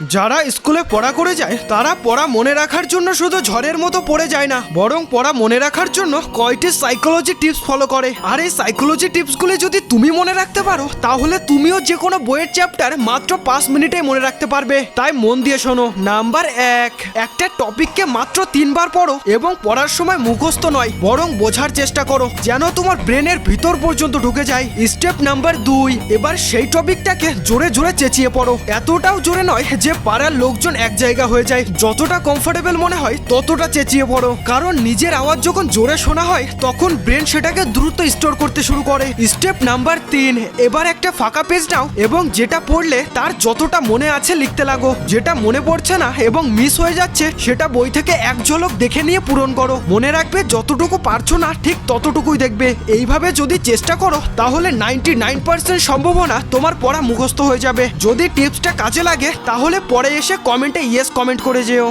যারা স্কুলে পড়া করে যায়, তারা পড়া মনে রাখার জন্য শুধু ঝড়ের মতো পড়ে যায় না, বরং পড়া মনে রাখার জন্য কয়টি সাইকোলজি টিপস ফলো করে। আর এই সাইকোলজি টিপসগুলি যদি তুমি মনে রাখতে পারো, তাহলে তুমিও যে কোনো বইয়ের চ্যাপ্টার মাত্র পাঁচ মিনিটে মনে রাখতে পারবে। তাই মন দিয়ে শোনো। নাম্বার এক, একটা টপিককে মাত্র তিনবার পড়ো এবং পড়ার সময় মুখস্থ নয়, বরং বোঝার চেষ্টা করো, যেন তোমার ব্রেনের ভিতর পর্যন্ত ঢুকে যায়। স্টেপ নাম্বার দুই, এবার সেই টপিকটাকে জোরে জোরে চেঁচিয়ে পড়ো। এতটাও জোরে নয় যে পাড়ার লোকজন এক জায়গা হয়ে যায়। যতটা কমফোর্টেবল মনে হয়, ততটা চেঁচিয়ে পড়ো। কারণ নিজের আওয়াজ যখন জোরে শোনা হয়, তখন ব্রেন সেটাকে দ্রুত স্টোর করতে শুরু করে। স্টেপ নাম্বার তিন, এবার একটা ফাঁকা পেজ নাও এবং যেটা পড়লে তার যতটা মনে আছে লিখতে লাগো। যেটা মনে পড়ছে না এবং মিস হয়ে যাচ্ছে, সেটা বই থেকে এক ঝলক দেখে নিয়ে পূরণ করো। মনে রাখবে যতটুকু পারছ না, ঠিক ততটুকুই দেখবে। এইভাবে যদি চেষ্টা করো, তাহলে নাইনটি নাইন পার্সেন্ট সম্ভাবনা তোমার পড়া মুখস্থ হয়ে যাবে। যদি টিপসটা কাজে লাগে, তাহলে পরে এসে কমেন্টে ইয়েস কমেন্ট করে যেও।